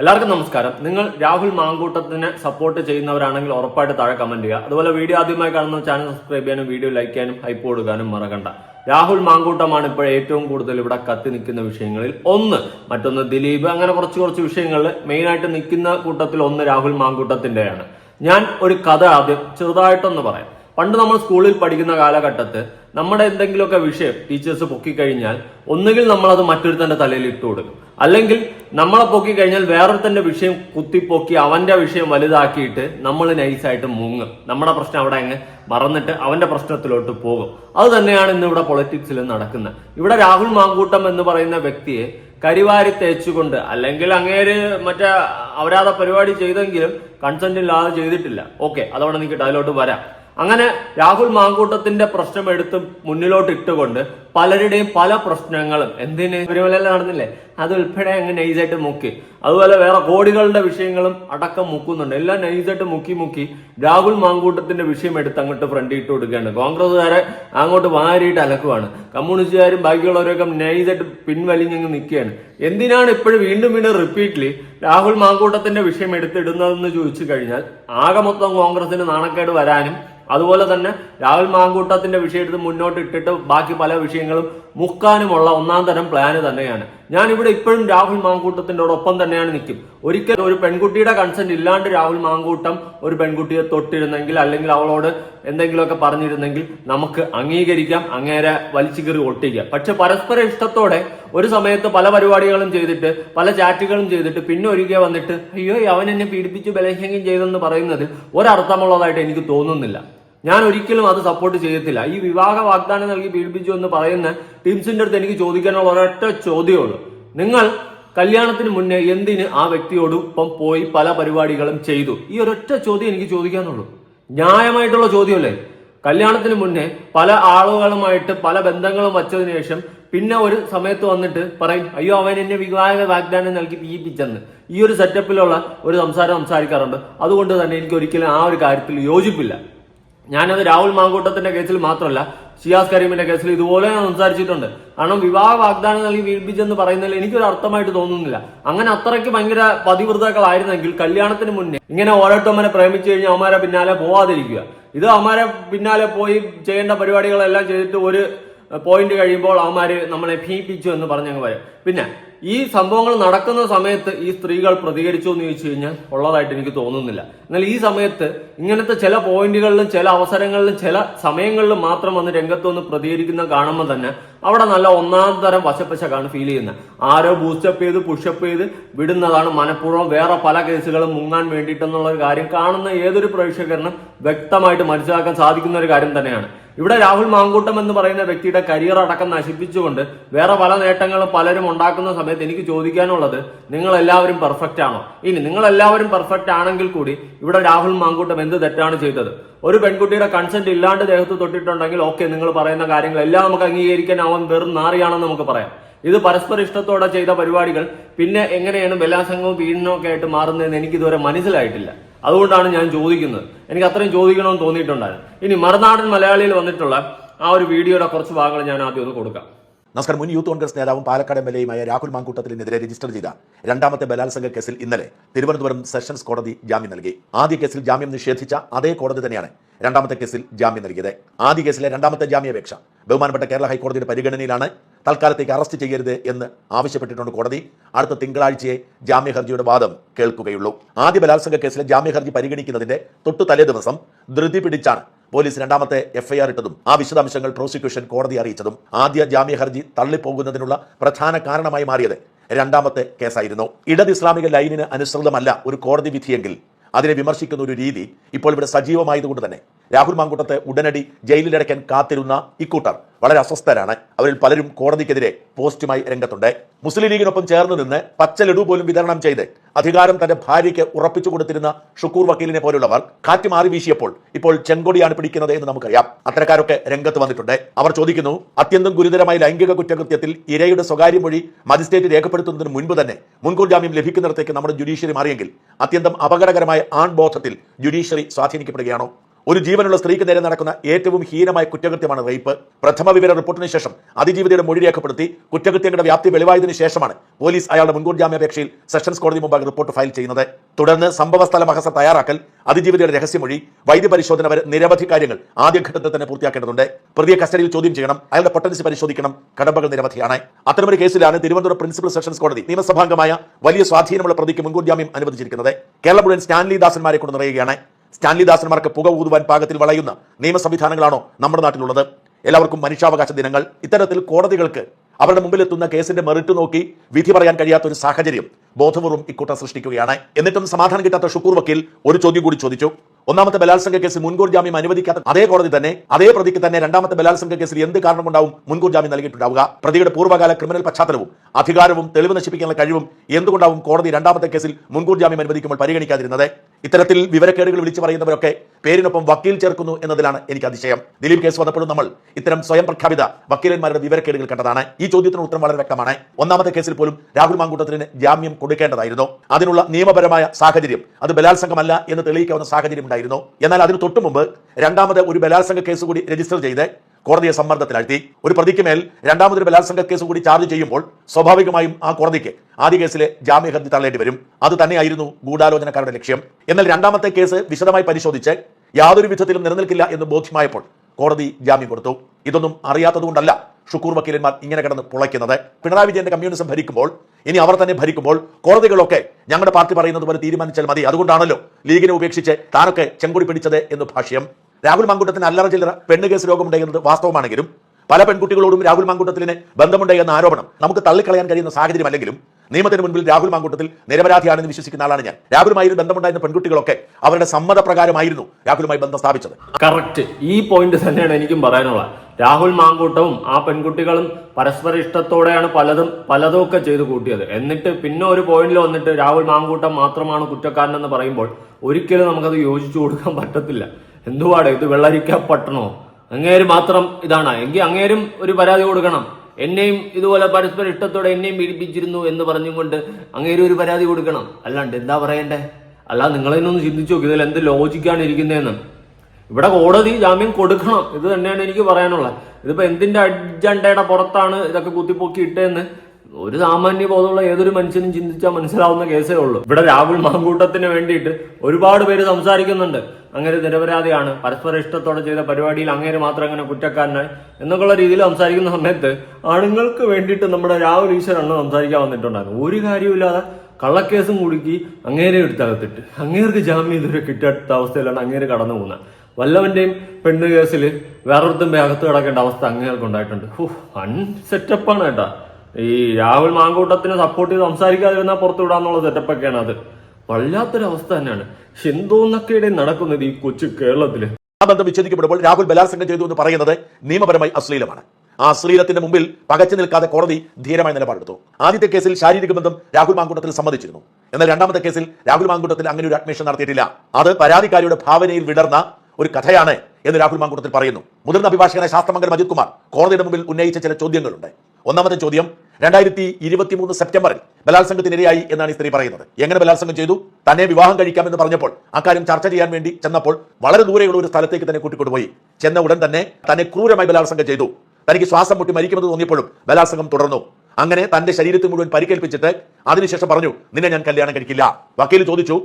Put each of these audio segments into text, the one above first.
എല്ലാവർക്കും നമസ്കാരം. നിങ്ങൾ രാഹുൽ മാങ്കൂട്ടത്തിനെ സപ്പോർട്ട് ചെയ്യുന്നവരാണെങ്കിൽ ഉറപ്പായിട്ട് താഴെ കമന്റ് ചെയ്യുക. അതുപോലെ വീഡിയോ ആദ്യമായി കാണുന്ന ചാനൽ സബ്സ്ക്രൈബ് ചെയ്യാനും വീഡിയോ ലൈക്ക് ചെയ്യാനും ഹൈപ്പ് കൊടുക്കാനും മറക്കണ്ട. രാഹുൽ മാങ്കൂട്ടമാണ് ഇപ്പോൾ ഏറ്റവും കൂടുതൽ ഇവിടെ കത്തി നിൽക്കുന്ന വിഷയങ്ങളിൽ ഒന്ന്. മറ്റൊന്ന് ദിലീപ്. അങ്ങനെ കുറച്ച് കുറച്ച് വിഷയങ്ങളിൽ മെയിനായിട്ട് നിൽക്കുന്ന കൂട്ടത്തിൽ ഒന്ന് രാഹുൽ മാങ്കൂട്ടത്തിന്റെയാണ്. ഞാൻ ഒരു കഥ ആദ്യം ചെറുതായിട്ടൊന്ന് പറയാം. പണ്ട് നമ്മൾ സ്കൂളിൽ പഠിക്കുന്ന കാലഘട്ടത്ത് നമ്മുടെ എന്തെങ്കിലുമൊക്കെ വിഷയം ടീച്ചേഴ്സ് പൊക്കിക്കഴിഞ്ഞാൽ ഒന്നുകിൽ നമ്മൾ നമ്മളത് മറ്റൊരുത്തന്റെ തലയിൽ ഇട്ട് കൊടുക്കും. അല്ലെങ്കിൽ നമ്മളെ പൊക്കി കഴിഞ്ഞാൽ വേറൊരുത്തന്റെ വിഷയം കുത്തിപ്പൊക്കി അവന്റെ വിഷയം വലുതാക്കിയിട്ട് നമ്മൾ നൈസായിട്ട് മുങ്ങും. നമ്മുടെ പ്രശ്നം അവിടെ അങ്ങ് മറന്നിട്ട് അവന്റെ പ്രശ്നത്തിലോട്ട് പോകും. അത് തന്നെയാണ് ഇന്ന് ഇവിടെ പൊളിറ്റിക്സിൽ നടക്കുന്നത്. ഇവിടെ രാഹുൽ മാങ്കൂട്ടം എന്ന് പറയുന്ന വ്യക്തിയെ കരിവാരി തേച്ചുകൊണ്ട് അല്ലെങ്കിൽ അങ്ങേര് മറ്റേ അവരാത പരിപാടി ചെയ്തെങ്കിലും കൺസെന്റ് ഇല്ലാതെ ചെയ്തിട്ടില്ല. ഓക്കെ അതവിടെ നിൽക്കട്ടെ അതിലോട്ട് വരാം. അങ്ങനെ രാഹുൽ മാങ്കൂട്ടത്തിന്റെ പ്രശ്നം എടുത്ത് മുന്നിലോട്ട് ഇട്ടുകൊണ്ട് പലരുടെയും പല പ്രശ്നങ്ങളും. എന്തിന്? ശബരിമലയിൽ നടന്നില്ലേ? അത് ഉൾപ്പെടെ അങ്ങ് നൈസായിട്ട് മുക്കി. അതുപോലെ വേറെ കോടികളുടെ വിഷയങ്ങളും അടക്കം മുക്കുന്നുണ്ട്. എല്ലാം നൈസായിട്ട് മുക്കി മുക്കി രാഹുൽ മാങ്കൂട്ടത്തിന്റെ വിഷയം എടുത്ത് അങ്ങോട്ട് ഫ്രണ്ട് ഇട്ട് കൊടുക്കുകയാണ്. കോൺഗ്രസ്സുകാരെ അങ്ങോട്ട് വാരിയിട്ട് അലക്കുവാണ്. കമ്മ്യൂണിസ്റ്റുകാരും ബാക്കിയുള്ളവരൊക്കെ നൈസായിട്ട് പിൻവലിഞ്ഞങ്ങ് നിൽക്കുകയാണ്. എന്തിനാണ് ഇപ്പോഴും വീണ്ടും വീണ്ടും റിപ്പീറ്റ്ലി രാഹുൽ മാങ്കൂട്ടത്തിന്റെ വിഷയം എടുത്തിടുന്നതെന്ന് ചോദിച്ചു കഴിഞ്ഞാൽ ആകെ മൊത്തം കോൺഗ്രസിന് നാണക്കേട് വരാനും അതുപോലെ തന്നെ രാഹുൽ മാങ്കൂട്ടത്തിന്റെ വിഷയം എടുത്ത് മുന്നോട്ട് ഇട്ടിട്ട് ബാക്കി പല വിഷയങ്ങളും മുക്കാനുമുള്ള ഒന്നാം തരം പ്ലാന് തന്നെയാണ്. ഞാൻ ഇവിടെ ഇപ്പോഴും രാഹുൽ മാങ്കൂട്ടത്തിന്റെ ഒപ്പം തന്നെയാണ് നിൽക്കും. ഒരിക്കൽ ഒരു പെൺകുട്ടിയുടെ കൺസെന്റ് ഇല്ലാണ്ട് രാഹുൽ മാങ്കൂട്ടം ഒരു പെൺകുട്ടിയെ തൊട്ടിരുന്നെങ്കിൽ അല്ലെങ്കിൽ അവളോട് എന്തെങ്കിലുമൊക്കെ പറഞ്ഞിരുന്നെങ്കിൽ നമുക്ക് അംഗീകരിക്കാം അങ്ങേരെ വലിച്ചു കയറി ഒട്ടിക്കാം. പക്ഷെ പരസ്പര ഇഷ്ടത്തോടെ ഒരു സമയത്ത് പല പരിപാടികളും ചെയ്തിട്ട് പല ചാറ്റുകളും ചെയ്തിട്ട് പിന്നെ ഒരുക്കെ വന്നിട്ട് അയ്യോ അവൻ എന്നെ പീഡിപ്പിച്ചു ബലഹീനം ചെയ്തെന്ന് പറയുന്നതിൽ ഒരർത്ഥമുള്ളതായിട്ട് എനിക്ക് തോന്നുന്നില്ല. ഞാൻ ഒരിക്കലും അത് സപ്പോർട്ട് ചെയ്യത്തില്ല. ഈ വിവാഹ വാഗ്ദാനം നൽകി പീഡിപ്പിച്ചു എന്ന് പറയുന്ന ടീംസിന്റെ അടുത്ത് എനിക്ക് ചോദിക്കാനുള്ള ഒരൊറ്റ ചോദ്യമുള്ളൂ. നിങ്ങൾ കല്യാണത്തിന് മുന്നേ എന്തിന് ആ വ്യക്തിയോടൊപ്പം പോയി പല പരിപാടികളും ചെയ്തു? ഈ ഒരൊറ്റ ചോദ്യം എനിക്ക് ചോദിക്കാനുള്ളൂ. ന്യായമായിട്ടുള്ള ചോദ്യമല്ലേ? കല്യാണത്തിന് മുന്നേ പല ആളുകളുമായിട്ട് പല ബന്ധങ്ങളും വച്ചതിന് ശേഷം പിന്നെ ഒരു സമയത്ത് വന്നിട്ട് പറയും അയ്യോ അവൻ എന്നെ വിവാഹ വാഗ്ദാനം നൽകി പീപ്പിച്ചെന്ന് ഈ ഒരു സെറ്റപ്പിലുള്ള ഒരു സംസാരം സംസാരിക്കാറുണ്ട്. അതുകൊണ്ട് തന്നെ എനിക്ക് ഒരിക്കലും ആ ഒരു കാര്യത്തിൽ യോജിപ്പില്ല. ഞാനത് രാഹുൽ മാങ്കൂട്ടത്തിന്റെ കേസിൽ മാത്രമല്ല ഷിയാസ് കരീമിന്റെ കേസിൽ ഇതുപോലെ ഞാൻ സംസാരിച്ചിട്ടുണ്ട്. കാരണം വിവാഹ വാഗ്ദാനം നൽകി വീഴ്പിച്ചെന്ന് പറയുന്നതിൽ എനിക്കൊരു അർത്ഥമായിട്ട് തോന്നുന്നില്ല. അങ്ങനെ അത്രയ്ക്ക് ഭയങ്കര പതിവൃതകളായിരുന്നെങ്കിൽ കല്യാണത്തിന് മുന്നേ ഇങ്ങനെ ഓരോരുത്തമ്മനെ പ്രേമിച്ചു കഴിഞ്ഞാൽ അവന്മാരെ പിന്നാലെ പോവാതിരിക്കുക. ഇത് അവന്മാരെ പിന്നാലെ പോയി ചെയ്യേണ്ട പരിപാടികളെല്ലാം ചെയ്തിട്ട് ഒരു പോയിന്റ് കഴിയുമ്പോൾ അവന്മാര് നമ്മളെ ഭീപിച്ചു എന്ന് പറഞ്ഞങ്ങ് വരും പിന്നെ ഈ സംഭവങ്ങൾ നടക്കുന്ന സമയത്ത് ഈ സ്ത്രീകൾ പ്രതികരിച്ചു എന്ന് ചോദിച്ചു കഴിഞ്ഞാൽ ഉള്ളതായിട്ട് എനിക്ക് തോന്നുന്നില്ല. എന്നാൽ ഈ സമയത്ത് ഇങ്ങനത്തെ ചില പോയിന്റുകളിലും ചില അവസരങ്ങളിലും ചില സമയങ്ങളിലും മാത്രം വന്ന് രംഗത്ത് വന്ന് പ്രതികരിക്കുന്ന കാണുമ്പോൾ തന്നെ അവിടെ നല്ല ഒന്നാം തരം വശപ്പശക്കാണ് ഫീൽ ചെയ്യുന്നത്. ആരോ ബൂസ്റ്റപ്പ് ചെയ്ത് പുഷപ്പ് ചെയ്ത് വിടുന്നതാണ് മനഃപൂർവം. വേറെ പല കേസുകളും മുങ്ങാൻ വേണ്ടിയിട്ടെന്നുള്ള ഒരു കാര്യം കാണുന്ന ഏതൊരു പ്രേക്ഷകരനും വ്യക്തമായിട്ട് മനസ്സിലാക്കാൻ സാധിക്കുന്ന ഒരു കാര്യം തന്നെയാണ്. ഇവിടെ രാഹുൽ മാങ്കൂട്ടം എന്ന് പറയുന്ന വ്യക്തിയുടെ കരിയർ അടക്കം നശിപ്പിച്ചുകൊണ്ട് വേറെ പല നേട്ടങ്ങളും പലരും ഉണ്ടാക്കുന്ന സമയത്ത് എനിക്ക് ചോദിക്കാനുള്ളത് നിങ്ങൾ എല്ലാവരും പെർഫെക്റ്റ് ആണോ? ഇനി നിങ്ങൾ എല്ലാവരും പെർഫെക്റ്റ് ആണെങ്കിൽ കൂടി ഇവിടെ രാഹുൽ മാങ്കൂട്ടം എന്ത് തെറ്റാണ് ചെയ്തത്? ഒരു പെൺകുട്ടിയുടെ കൺസെന്റ് ഇല്ലാണ്ട് ദേഹത്ത് തൊട്ടിട്ടുണ്ടെങ്കിൽ ഓക്കെ നിങ്ങൾ പറയുന്ന കാര്യങ്ങൾ എല്ലാം നമുക്ക് അംഗീകരിക്കാൻ അവൻ വെറും നാറിയാണെന്ന് നമുക്ക് പറയാം. ഇത് പരസ്പര ഇഷ്ടത്തോടെ ചെയ്ത പരിപാടികൾ പിന്നെ എങ്ങനെയാണ് ബലാസംഗവും ഒക്കെ ആയിട്ട് മാറുന്നതെന്ന് എനിക്ക് ഇതുവരെ മനസ്സിലായിട്ടില്ല. അതുകൊണ്ടാണ് ഞാൻ ചോദിക്കുന്നത്. എനിക്ക് അത്രയും ചോദിക്കണമെന്ന് തോന്നിയിട്ടുണ്ടായിരുന്നു. ഇനി മറുനാടൻ മലയാളിയിൽ വന്നിട്ടുള്ള ആ ഒരു വീഡിയോയുടെ കുറച്ച് ഭാഗങ്ങൾ ഞാൻ ആദ്യം ഒന്ന് കൊടുക്കാം. നമസ്കാരം മുൻ യൂത്ത് കോൺഗ്രസ് നേതാവും പാലക്കാട് എം എൽ എയുമായ രാഹുൽ മാങ്കൂട്ടത്തിനെതിരെ രജിസ്റ്റർ ചെയ്ത രണ്ടാമത്തെ ബലാത്സംഗ കേസിൽ ഇന്നലെ തിരുവനന്തപുരം സെഷൻസ് കോടതി ജാമ്യം നൽകി. ആദ്യ കേസിൽ ജാമ്യം നിഷേധിച്ച അതേ കോടതി തന്നെയാണ് രണ്ടാമത്തെ കേസിൽ ജാമ്യം നൽകിയത്. ആദ്യ കേസിലെ രണ്ടാമത്തെ ജാമ്യാപേക്ഷ ബഹുമാനപ്പെട്ട കേരള ഹൈക്കോടതിയുടെ പരിഗണനയിലാണ് തൽക്കാലത്തേക്ക് അറസ്റ്റ് ചെയ്യരുത് എന്ന് ആവശ്യപ്പെട്ടിട്ടുണ്ട് കോടതി. അടുത്ത തിങ്കളാഴ്ചയെ ജാമ്യഹർജിയുടെ വാദം കേൾക്കുകയുള്ളൂ. ആദ്യ ബലാത്സംഗ കേസിലെ ജാമ്യഹർജി പരിഗണിക്കുന്നതിന്റെ തൊട്ടു തലേ ദിവസം ധൃതി പിടിച്ചാണ് പോലീസ് രണ്ടാമത്തെ എഫ്ഐആർ ഇട്ടതും ആ വിശദാംശങ്ങൾ പ്രോസിക്യൂഷൻ കോടതി അറിയിച്ചതും ആദ്യ ജാമ്യ ഹർജി തള്ളിപ്പോകുന്നതിനുള്ള പ്രധാന കാരണമായി മാറിയത് രണ്ടാമത്തെ കേസായിരുന്നു. ഇടത് ഇസ്ലാമിക ലൈനിന് അനുസൃതമല്ല ഒരു കോടതി വിധിയെങ്കിൽ. അതിനെ വിമർശിക്കുന്ന ഒരു രീതി ഇപ്പോൾ ഇവിടെ സജീവമായതുകൊണ്ട് തന്നെ. രാഹുൽ മാങ്കൂട്ടത്തെ ഉടനടി ജയിലിലടയ്ക്കാൻ കാത്തിരുന്ന ഇക്കൂട്ടർ വളരെ അസ്വസ്ഥരാണ്. അവരിൽ പലരും കോടതിക്കെതിരെ പോസ്റ്റുമായി രംഗത്തുണ്ട്. മുസ്ലിം ലീഗിനൊപ്പം ചേർന്ന് നിന്ന് പച്ച ലഡു പോലും വിതരണം ചെയ്ത് അധികാരം തന്റെ ഭാര്യയ്ക്ക് ഉറപ്പിച്ചു കൊടുത്തിരുന്ന ഷുക്കൂർ വക്കീലിനെ പോലുള്ളവർ കാറ്റ് മാറി വീശിയപ്പോൾ ഇപ്പോൾ ചെങ്കൊടിയാണ് പിടിക്കുന്നത് എന്ന് നമുക്കറിയാം. അത്തരക്കാരൊക്കെ രംഗത്ത് വന്നിട്ടുണ്ട്. അവർ ചോദിക്കുന്നു അത്യന്തം ഗുരുതരമായ ലൈംഗിക കുറ്റകൃത്യത്തിൽ ഇരയുടെ സ്വകാര്യ മൊഴി മജിസ്ട്രേറ്റ് രേഖപ്പെടുത്തുന്നതിന് മുൻപ് തന്നെ മുൻകൂർ ജാമ്യം ലഭിക്കുന്നിടത്തേക്ക് നമ്മുടെ ജുഡീഷ്യറി മാറിയെങ്കിൽ അത്യന്തം അപകടകരമായ ആൺബോധത്തിൽ ജുഡീഷ്യറി സ്വാധീനിക്കപ്പെടുകയാണോ? ഒരു ജീവനുള്ള സ്ത്രീക്ക് നേരെ നടക്കുന്ന ഏറ്റവും ഹീനമായ കുറ്റകൃത്യമാണ് റേപ്പ്. പ്രഥമ വിവര റിപ്പോർട്ടിന് ശേഷം അതിജീവിതയുടെ മൊഴി രേഖപ്പെടുത്തി കുറ്റകൃത്യങ്ങളുടെ വ്യാപ്തി വെളിവായതിനു ശേഷമാണ് പോലീസ് അയാളുടെ മുൻകൂർ ജാമ്യാപേക്ഷയിൽ സെഷൻസ് കോടതി മുമ്പാകെ റിപ്പോർട്ട് ഫയൽ ചെയ്യുന്നത്. തുടർന്ന് സംഭവസ്ഥല മഹസ തയ്യാറാക്കൽ അതിജീവിതയുടെ രഹസ്യമൊഴി വൈദ്യപരിശോധന വരെ നിരവധി കാര്യങ്ങൾ ആദ്യഘട്ടത്തിൽ തന്നെ പൂർത്തിയാക്കേണ്ടതുണ്ട്. പ്രതിയെ കസ്റ്റഡിയിൽ ചോദ്യം ചെയ്യണം അയാളുടെ പൊട്ടൻസി പരിശോധിക്കണം കടമ്പകൾ നിരവധിയാണ്. അത്തരമൊരു കേസിലാണ് തിരുവനന്തപുരം പ്രിൻസിപ്പൽ സെഷൻസ് കോടതി നിയമസഭാംഗമായ വലിയ സ്വാധീനമുള്ള പ്രതിക്ക് മുൻകൂർ ജാമ്യം അനുവദിച്ചിരിക്കുന്നത്. കേരള മുഴുവൻ സ്റ്റാൻലി ദാസന്മാരെ കൊണ്ട് നിറയുകയാണ്. സ്റ്റാൻലി ദാസന്മാർക്ക് പുക ഊതുവാൻ പാകത്തിൽ വളയുന്ന നിയമ സംവിധാനങ്ങളാണോ നമ്മുടെ നാട്ടിലുള്ളത്? എല്ലാവർക്കും മനുഷ്യാവകാശ ദിനങ്ങൾ. ഇത്തരത്തിൽ കോടതികൾക്ക് അവരുടെ മുമ്പിലെത്തുന്ന കേസിന്റെ മെറിറ്റ് നോക്കി വിധി പറയാൻ കഴിയാത്ത ഒരു സാഹചര്യം ബോധപൂർവം ഇക്കൂട്ടം സൃഷ്ടിക്കുകയാണ്. എന്നിട്ടും സമാധാനം കിട്ടാത്ത ഷുക്കൂർ വക്കീൽ ഒരു ചോദ്യം കൂടി ചോദിച്ചു. ഒന്നാമത്തെ ബലാത്സംഗ കേസ് മുൻകൂർ ജാമ്യം അനുവദിക്കാത്ത അതേ കോടതി തന്നെ അതേ പ്രതിക്ക് തന്നെ രണ്ടാമത്തെ ബലാത്സംഗ കേസിൽ എന്ത് കാരണം മുൻകൂർ ജാമ്യം നൽകിയിട്ടുണ്ടാവുക. പ്രതിയുടെ പൂർവകാല ക്രിമിനൽ പശ്ചാത്തലവും അധികാരവും തെളിവ് നശിപ്പിക്കാനുള്ള കഴിവും എന്തുകൊണ്ടാവും കോടതി രണ്ടാമത്തെ കേസിൽ മുൻകൂർ ജാമ്യം അനുവദിക്കുമ്പോൾ പരിഗണിക്കാതിരുന്നത്? ഇത്തരത്തിൽ വിവരക്കേടുകൾ വിളിച്ചു പറയുന്നവരൊക്കെ പേരിനൊപ്പം വക്കീൽ ചേർക്കുന്നു എന്നതിലാണ് എനിക്ക് അതിശയം. ദിലീപ് കേസ് വന്നപ്പോഴും നമ്മൾ ഇത്തരം സ്വയം പ്രഖ്യാപിത വക്കീലന്മാരുടെ വിവരക്കേടുകൾ കണ്ടതാണ്. ഈ ചോദ്യത്തിന് ഉത്തരം വളരെ വ്യക്തമാണ്. ഒന്നാമത്തെ കേസിൽ പോലും രാഹുൽ മാങ്കൂട്ടത്തിന് ജാമ്യം കൊടുക്കേണ്ടതായിരുന്നു. അതിനുള്ള നിയമപരമായ സാഹചര്യം അത് ബലാത്സംഗമല്ല എന്ന് തെളിയിക്കാവുന്ന സാഹചര്യം ഉണ്ടായിരുന്നു. എന്നാൽ അതിന് തൊട്ടു മുമ്പ് രണ്ടാമത് ഒരു ബലാത്സംഗ കേസ് കൂടി രജിസ്റ്റർ ചെയ്ത് കോടതിയെ സമ്മർദ്ദത്തിലാഴ്ത്തി. ഒരു പ്രതിക്ക് മേൽ രണ്ടാമതൊരു ബലാത്സംഗ കേസ് കൂടി ചാർജ് ചെയ്യുമ്പോൾ സ്വാഭാവികമായും ആ കോടതിക്ക് ആദ്യ കേസിലെ ജാമ്യ ഹർജി തള്ളേണ്ടി വരും. അത് തന്നെയായിരുന്നു ഗൂഢാലോചനക്കാരുടെ ലക്ഷ്യം. എന്നാൽ രണ്ടാമത്തെ കേസ് വിശദമായി പരിശോധിച്ച് യാതൊരു വിധത്തിലും നിലനിൽക്കില്ല എന്ന് ബോധ്യമായപ്പോൾ കോടതി ജാമ്യം കൊടുത്തു. ഇതൊന്നും അറിയാത്തതുകൊണ്ടല്ല ഷുക്കൂർ വക്കീലന്മാർ ഇങ്ങനെ കിടന്ന് പുളയ്ക്കുന്നത്. പിണറായി വിജയന്റെ കമ്മ്യൂണിസം ഭരിക്കുമ്പോൾ ഇനി അവർ തന്നെ ഭരിക്കുമ്പോൾ കോടതികളൊക്കെ ഞങ്ങളുടെ പാർട്ടി പറയുന്നത് പോലെ തീരുമാനിച്ചാൽ മതി. അതുകൊണ്ടാണല്ലോ ലീഗിനെ ഉപേക്ഷിച്ച് താനൊക്കെ ചെങ്കുടി പിടിച്ചത് എന്ന് ഭാഷ്യം. രാഹുൽ മങ്കുട്ടത്തിന് അല്ലറ ചില്ലറ പെണ്ണ് കേസ് രോഗമുണ്ടായിരുന്നത് വാസ്തവമാണെങ്കിലും പല പെൺകുട്ടികളോടും രാഹുൽ മാങ്കൂട്ടത്തിന് ബന്ധമുണ്ട് ആരോപണം നമുക്ക് തള്ളിക്കളയാൻ കഴിയുന്ന സാഹചര്യമല്ലെങ്കിലും നിയമത്തിന് മുൻപിൽ രാഹുൽ മാങ്കൂട്ടത്തിൽ നിരപരാധിയാണെന്ന് വിശ്വസിക്കുന്ന ആളാണ് ഞാൻ. രാഹുലുമായി ബന്ധമുണ്ടായിരുന്ന പെൺകുട്ടികളൊക്കെ അവരുടെ സമ്മതപ്രകാരമായിരുന്നു രാഹുലുമായി ബന്ധം സ്ഥാപിച്ചത്. കറക്റ്റ്. ഈ പോയിന്റ് തന്നെയാണ് എനിക്കും പറയാനുള്ളത്. രാഹുൽ മാങ്കൂട്ടവും ആ പെൺകുട്ടികളും പരസ്പര ഇഷ്ടത്തോടെയാണ് പലതും പലതും ഒക്കെ ചെയ്തു കൂട്ടിയത്. എന്നിട്ട് പിന്നെ ഒരു പോയിന്റിൽ വന്നിട്ട് രാഹുൽ മാങ്കൂട്ടം മാത്രമാണ് കുറ്റക്കാരനെന്ന് പറയുമ്പോൾ ഒരിക്കലും നമുക്കത് യോജിച്ചു കൊടുക്കാൻ പറ്റത്തില്ല. എന്തുവാടെ ഇത് വെള്ളരിക്കപ്പെട്ടണോ? അങ്ങേര് മാത്രം ഇതാണ്. എങ്കിൽ അങ്ങേരും ഒരു പരാതി കൊടുക്കണം. എന്നെയും ഇതുപോലെ പരസ്പരം ഇഷ്ടത്തോടെ എന്നെയും പീഡിപ്പിച്ചിരുന്നു എന്ന് പറഞ്ഞുകൊണ്ട് അങ്ങേരും ഒരു പരാതി കൊടുക്കണം. അല്ലാണ്ട് എന്താ പറയണ്ടേ? അല്ല നിങ്ങളതിനൊന്ന് ചിന്തിച്ചു നോക്കി. ഇതിൽ എന്ത് ലോജിക്കാണ് ഇരിക്കുന്നതെന്ന് ഇവിടെ കോടതി ജാമ്യം കൊടുക്കണം. ഇത് തന്നെയാണ് എനിക്ക് പറയാനുള്ളത്. ഇതിപ്പോ എന്തിന്റെ അജണ്ടയുടെ പുറത്താണ് ഇതൊക്കെ കുത്തിപ്പൊക്കി ഇട്ടതെന്ന് ഒരു സാമാന്യ ബോധമുള്ള ഏതൊരു മനുഷ്യനും ചിന്തിച്ചാൽ മനസ്സിലാവുന്ന കേസേ ഉള്ളൂ. ഇവിടെ രാഹുൽ മാങ്കൂട്ടത്തിന് വേണ്ടിയിട്ട് ഒരുപാട് പേര് സംസാരിക്കുന്നുണ്ട്. അങ്ങനെ നിരപരാധിയാണ്. പരസ്പര ഇഷ്ടത്തോടെ ചെയ്ത പരിപാടിയിൽ അങ്ങേര് മാത്രം അങ്ങനെ കുറ്റക്കാരനായി. എന്നൊക്കെയുള്ള രീതിയിൽ സംസാരിക്കുന്ന സമയത്ത് ആണുങ്ങൾക്ക് വേണ്ടിയിട്ട് നമ്മുടെ രാഹുൽ ഈശ്വരണ് സംസാരിക്കാൻ വന്നിട്ടുണ്ടായിരുന്നു. ഒരു കാര്യമില്ലാതെ കള്ളക്കേസും കുടുക്കി അങ്ങേരെ എടുത്തകത്തിട്ട്. അങ്ങേർക്ക് ജാമ്യം ഇതുവരെ കിട്ടാത്ത അവസ്ഥയിലാണ് അങ്ങേര് കടന്നു പോകുന്നത്. വല്ലവന്റെയും പെണ്ണ് കേസിൽ വേറൊരുത്തും അകത്ത് കിടക്കേണ്ട അവസ്ഥ അങ്ങേർക്ക് ഉണ്ടായിട്ടുണ്ട്. അൺ സെറ്റപ്പാണ് കേട്ടാ. ഈ രാഹുൽ മാങ്കൂട്ടത്തിന് സപ്പോർട്ട് ചെയ്ത് സംസാരിക്കാതിരുന്നാൽ പുറത്തു വിടാന്നുള്ള സെറ്റപ്പൊക്കെയാണ് അത്. വല്ലാത്തൊരു അവസ്ഥ തന്നെയാണ്. പക്ഷെ എന്തോന്നൊക്കെ നടക്കുന്നത് ഈ കൊച്ചു കേരളത്തിൽ. ആ ബന്ധം വിച്ഛേദിക്കപ്പെടുമ്പോൾ രാഹുൽ ബലാത്സംഗം ചെയ്തു എന്ന് പറയുന്നത് നിയമപരമായി അശ്ലീലമാണ്. ആ അശ്ലീലത്തിന്റെ മുമ്പിൽ പകച്ചു നിൽക്കാതെ കോടതി ധീരമായ നിലപാടെടുത്തു. ആദ്യത്തെ കേസിൽ ശാരീരിക ബന്ധം രാഹുൽ മാങ്കൂട്ടത്തിൽ സമ്മതിച്ചിരുന്നു. എന്നാൽ രണ്ടാമത്തെ കേസിൽ രാഹുൽ മാങ്കൂട്ടത്തിൽ അങ്ങനെ ഒരു അഡ്മിഷൻ നടത്തിയിട്ടില്ല. അത് പരാതിക്കാരിയുടെ ഭാവനയിൽ വിടർന്ന ഒരു കഥയാണ് എന്ന് രാഹുൽ മാങ്കൂട്ടത്തിൽ പറയുന്നു. മുതിർന്ന അഭിഭാഷകനായ ശാസ്ത്രമംഗൽ അജിത് കുമാർ കോടതിയുടെ മുമ്പിൽ ഉന്നയിച്ച ചില ചോദ്യങ്ങളുണ്ട്. ഒന്നാമത്തെ ചോദ്യം രണ്ടായിരത്തി ഇരുപത്തി മൂന്ന് സെപ്റ്റംബറിൽ ബലാത്സംഗത്തിനിരയായി എന്നാണ് ഈ സ്ത്രീ പറയുന്നത്. എങ്ങനെ ബലാത്സംഗം ചെയ്തു? തന്നെ വിവാഹം കഴിക്കാമെന്ന് പറഞ്ഞപ്പോൾ അക്കാര്യം ചർച്ച ചെയ്യാൻ വേണ്ടി ചെന്നപ്പോൾ വളരെ ദൂരെയുള്ള ഒരു സ്ഥലത്തേക്ക് തന്നെ കൂട്ടിക്കൊണ്ടുപോയി ചെന്ന ഉടൻ തന്നെ തന്നെ ക്രൂരമായി ബലാത്സംഗം ചെയ്തു. തനിക്ക് ശ്വാസം മുട്ടി മരിക്കുമെന്ന് തോന്നിയപ്പോഴും ബലാത്സംഗം തുടർന്നു. അങ്ങനെ തന്റെ ശരീരത്തിൽ മുഴുവൻ പരിക്കേൽപ്പിച്ചിട്ട് അതിനുശേഷം പറഞ്ഞു നിന്നെ ഞാൻ കല്യാണം കഴിക്കില്ല. വക്കീൽ ചോദിച്ചു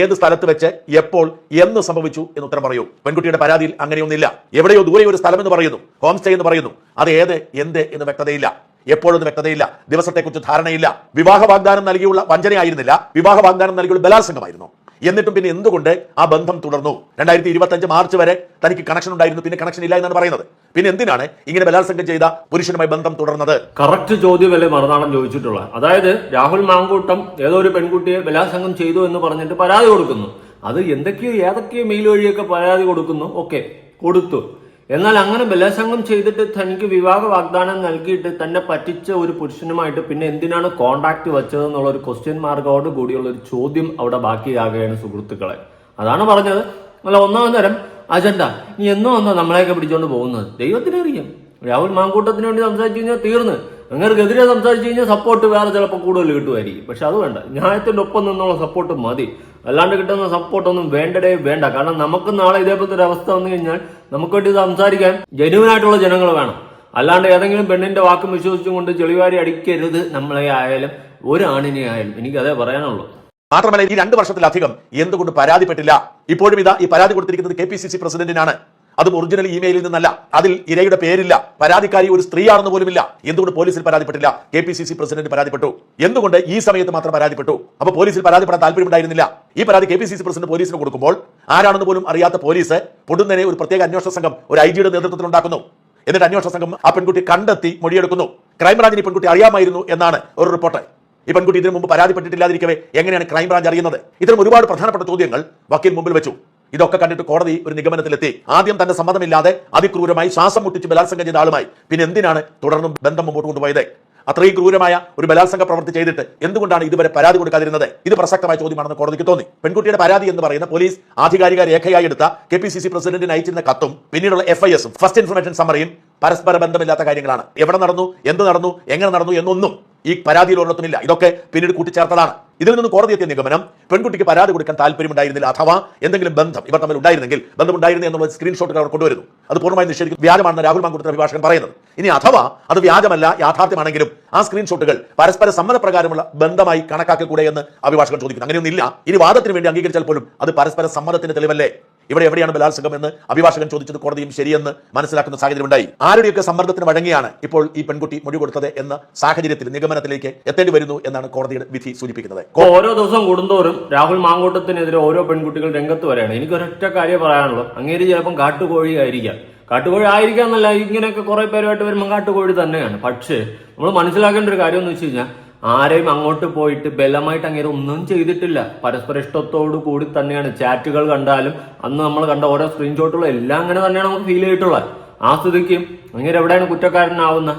ഏത് സ്ഥലത്ത് വെച്ച് എപ്പോൾ എന്ന് സംഭവിച്ചു? എന്ന് ഉത്തരം പറയൂ. പെൺകുട്ടിയുടെ പരാതിയിൽ അങ്ങനെയൊന്നില്ല എവിടെയോ ദൂരെ ഒരു സ്ഥലം എന്ന് പറയുന്നു. ഹോം സ്റ്റേ എന്ന് പറയുന്നു. അത് ഏത് എന്ത് എന്ന് വ്യക്തതയില്ല. എപ്പോഴൊന്നും വ്യക്തതയില്ല. ദിവസത്തെക്കുറിച്ച് ധാരണയില്ല. വിവാഹ വാഗ്ദാനം നൽകിയുള്ള വഞ്ചനയായിരുന്നില്ല. വിവാഹ വാഗ്ദാനം നൽകിയുള്ള ബലാത്സംഗമായിരുന്നു. എന്നിട്ടും പിന്നെ എന്തുകൊണ്ട് ആ ബന്ധം തുടർന്നു? രണ്ടായിരത്തി ഇരുപത്തഞ്ച് മാർച്ച് വരെ തനിക്ക് കണക്ഷൻ ഉണ്ടായിരുന്നു. പിന്നെ കണക്ഷൻ ഇല്ല എന്നാണ് പറയുന്നത്. പിന്നെ എന്തിനാണ് ഇങ്ങനെ ബലാത്സംഗം ചെയ്ത പുരുഷനുമായി ബന്ധം തുടർന്നത്? കറക്റ്റ് ചോദ്യമല്ലേ മറുനാടൻ ചോദിച്ചിട്ടുള്ളത് അതായത് രാഹുൽ മാങ്കൂട്ടം ഏതോ ഒരു പെൺകുട്ടിയെ ബലാത്സംഗം ചെയ്തു എന്ന് പറഞ്ഞിട്ട് പരാതി കൊടുക്കുന്നു. അത് എന്തൊക്കെയോ ഏതൊക്കെയോ മെയിൽ വഴിയൊക്കെ പരാതി കൊടുക്കുന്നു. ഓക്കെ കൊടുത്തു. എന്നാൽ അങ്ങനെ ബലാത്സംഗം ചെയ്തിട്ട് തനിക്ക് വിവാഹ വാഗ്ദാനം നൽകിയിട്ട് തന്നെ പറ്റിച്ച ഒരു പുരുഷനുമായിട്ട് പിന്നെ എന്തിനാണ് കോണ്ടാക്ട് വെച്ചത് എന്നുള്ള ഒരു ക്വസ്റ്റ്യൻ മാർക്കോട് കൂടിയുള്ള ഒരു ചോദ്യം അവിടെ ബാക്കിയാകുകയാണ് സുഹൃത്തുക്കളെ. അതാണ് പറഞ്ഞത്. അല്ല ഒന്നാം തരം അജണ്ട. നീ എന്നോ ഒന്നോ നമ്മളെയൊക്കെ പിടിച്ചോണ്ട് പോകുന്നത്. ദൈവത്തിനറിയാം. രാഹുൽ മാങ്കൂട്ടത്തിന് വേണ്ടി സംസാരിച്ചു കഴിഞ്ഞാൽ തീർന്ന്. നിങ്ങൾക്കെതിരെ സംസാരിച്ചു കഴിഞ്ഞാൽ സപ്പോർട്ട് വേറെ ചിലപ്പോൾ കൂടുതൽ കിട്ടുമായിരിക്കും. പക്ഷെ അത് വേണ്ട. ന്യായത്തിന്റെ ഒപ്പം നിന്നുള്ള സപ്പോർട്ട് മതി. അല്ലാണ്ട് കിട്ടുന്ന സപ്പോർട്ടൊന്നും വേണ്ടടേ വേണ്ട. കാരണം നമുക്ക് നാളെ ഇതേപോലത്തെ ഒരു അവസ്ഥ വന്നു കഴിഞ്ഞാൽ നമുക്ക് വേണ്ടി സംസാരിക്കാൻ ജനുവനായിട്ടുള്ള ജനങ്ങൾ വേണം. അല്ലാണ്ട് ഏതെങ്കിലും പെണ്ണിന്റെ വാക്കും വിശ്വസിച്ചുകൊണ്ട് ചെളിവാരി അടിക്കരുത് നമ്മളെ ആയാലും ഒരു ആണിനെ ആയാലും. എനിക്ക് അതേ പറയാനുള്ളൂ. മാത്രമല്ല ഈ രണ്ട് വർഷത്തിലധികം എന്തുകൊണ്ട് പരാതിപ്പെട്ടില്ല? ഇപ്പോഴും ഇതാ ഈ പരാതി കൊടുത്തിരിക്കുന്നത് കെ പി സി സി പ്രസിഡന്റിനാണ്. അതും ഒറിജിനൽ ഇമെയിലിൽ നിന്നല്ല. അതിൽ ഇരയുടെ പേരില്ല. പരാതിക്കാരി ഒരു സ്ത്രീയാണെന്ന് പോലുമില്ല. എന്തുകൊണ്ട് പോലീസിൽ പരാതിപ്പെട്ടില്ല? K P C C president പരാതിപ്പെട്ടു. എന്തുകൊണ്ട് ഈ സമയത്ത് മാത്രം പരാതിപ്പെട്ടു? അപ്പൊ പോലീസിൽ പരാതിപ്പെടാൻ താല്പര്യമുണ്ടായിരുന്നില്ല. ഈ പരാതി K P C C president പോലീസിന് കൊടുക്കുമ്പോൾ ആരാണെന്ന് പോലും അറിയാത്ത പോലീസ് പൊടുന്നനെ ഒരു പ്രത്യേക അന്വേഷണ സംഘം ഒരു ഐ ജിയുടെ നേതൃത്വത്തിൽ ഉണ്ടാക്കുന്നു. എന്നിട്ട് അന്വേഷണ സംഘം ആ പെൺകുട്ടി കണ്ടെത്തി മൊഴിയെടുക്കുന്നു. ക്രൈംബ്രാഞ്ചിന് പെൺകുട്ടി അറിയാമായിരുന്നു എന്നാണ് ഒരു റിപ്പോർട്ട്. ഈ പെൺകുട്ടി ഇതിനു മുമ്പ് പരാതിപ്പെട്ടിട്ടില്ലാതിരിക്കവേ എങ്ങനെയാണ് ക്രൈംബ്രാഞ്ച് അറിയുന്നത്? ഇത്തരം ഒരുപാട് പ്രധാനപ്പെട്ട ചോദ്യങ്ങൾ വക്കീൽ മുമ്പിൽ വെച്ചു. ഇതൊക്കെ കണ്ടിട്ട് കോടതി ഒരു നിഗമനത്തിലെത്തി. ആദ്യം തന്റെ സമ്മതമില്ലാതെ അതിക്രൂരമായി ശ്വാസം മുട്ടിച്ച് ബലാത്സംഗം ചെയ്ത ആളുമായി. പിന്നെ എന്തിനാണ് തുടർന്നും ബന്ധം മുമ്പോട്ട് കൊണ്ടുപോയത്? അത്രയും ക്രൂരമായ ഒരു ബലാത്സംഗ പ്രവൃത്തി ചെയ്തിട്ട് എന്തുകൊണ്ടാണ് ഇതുവരെ പരാതി കൊടുക്കാതിരുന്നത്? ഇത് പ്രസക്തമായ ചോദ്യമാണെന്ന് കോടതിക്ക് തോന്നി. പെൺകുട്ടിയുടെ പരാതി എന്ന് പറയുന്ന പോലീസ് ആധികാരിക രേഖയായി എടുത്ത കെ പി സി സി പ്രസിഡന്റിന് അയച്ചിരുന്ന കത്തും പിന്നീടുള്ള എഫ് ഐ എസും ഫസ്റ്റ് ഇൻഫർമേഷൻ സമറിയും പരസ്പര ബന്ധമില്ലാത്ത കാര്യങ്ങളാണ്. എവിടെ നടന്നു എന്ത് നടന്നു എങ്ങനെ നടന്നു എന്നൊന്നും ഈ പരാതിയിൽ ഒരിടത്തുമില്ല. ഇതൊക്കെ പിന്നീട് കൂട്ടിച്ചേർത്തതാണ്. ഇതിൽ നിന്ന് കോടതി എത്തിയ നിഗമനം പെൺകുട്ടിക്ക് പരാതി കൊടുക്കാൻ താല്പര്യമുണ്ടായിരുന്നില്ല അഥവാ എന്തെങ്കിലും ബന്ധം ഇവർ തമ്മിൽ ഉണ്ടായിരുന്നെങ്കിൽ ബന്ധമുണ്ടായിരുന്നു എന്നുള്ള സ്ക്രീൻഷോട്ടുകൾ അവർ കൊണ്ടുവരുന്നു. അത് പൂർണമായി നിഷേധിക്കും. വ്യാജമാണെന്ന് രാഹുൽ മാങ്കുട്ടത്തിന്റെ അഭിഭാഷകൻ പറയുന്നത്. ഇനി അഥവാ അത് വ്യാജമല്ല യാഥാർത്ഥ്യമാണെങ്കിലും ആ സ്ക്രീൻഷോട്ടുകൾ പരസ്പര സമ്മതപ്രകാരമുള്ള ബന്ധമായി കണക്കാക്കൂടെ എന്ന് അഭിഭാഷകൻ ചോദിക്കുന്നു. അങ്ങനെയൊന്നുമില്ല. ഇനി വാദത്തിന് വേണ്ടി അംഗീകരിച്ചാൽ പോലും അത് പരസ്പര സമ്മതത്തിന്റെ തെളിവല്ലേ? ഇവിടെ എവിടെയാണ് ബലാത്സംഗം എന്ന് അഭിഭാഷകൻ ചോദിച്ചത് കോടതിയും ശരിയെന്ന് മനസ്സിലാക്കുന്ന സാഹചര്യമുണ്ടായി. ആരുടെയൊക്കെ സമ്മർദ്ദത്തിന് വഴങ്ങിയാണ് ഇപ്പോൾ ഈ പെൺകുട്ടി മൊഴി കൊടുത്തത് എന്ന സാഹചര്യത്തിൽ നിഗമനത്തിലേക്ക് എത്തേണ്ടി വരുന്നു എന്നാണ് കോടതിയുടെ വിധി സൂചിപ്പിക്കുന്നത്. ഓരോ ദിവസം കൂടുന്തോറും രാഹുൽ മാങ്കോട്ടത്തിനെതിരെ ഓരോ പെൺകുട്ടികൾ രംഗത്ത് വരെയാണ് എനിക്ക് ഒരൊറ്റ കാര്യം പറയാനുള്ളൂ. അങ്ങേര് ചിലപ്പം കാട്ടുകോഴി ആയിരിക്കാം. കാട്ടുകോഴി ആയിരിക്കാം എന്നല്ല ഇങ്ങനെയൊക്കെ കുറെ പേരുമായിട്ട് വരുമ്പോൾ കാട്ടുകോഴി തന്നെയാണ്. പക്ഷേ നമ്മൾ മനസ്സിലാക്കേണ്ട ഒരു കാര്യം എന്ന് വെച്ച് കഴിഞ്ഞാൽ ആരെയും അങ്ങോട്ട് പോയിട്ട് ബലമായിട്ട് അങ്ങനെ ഒന്നും ചെയ്തിട്ടില്ല. പരസ്പര ഇഷ്ടത്തോടു കൂടി തന്നെയാണ്. ചാറ്റുകൾ കണ്ടാലും അന്ന് നമ്മൾ കണ്ട ഓരോ സ്ക്രീൻഷോട്ടുകളും എല്ലാം അങ്ങനെ തന്നെയാണ് നമുക്ക് ഫീൽ ചെയ്തിട്ടുള്ളത് ആ സ്ഥിതിക്ക് അങ്ങനെ എവിടെയാണ് കുറ്റക്കാരനാവുന്ന?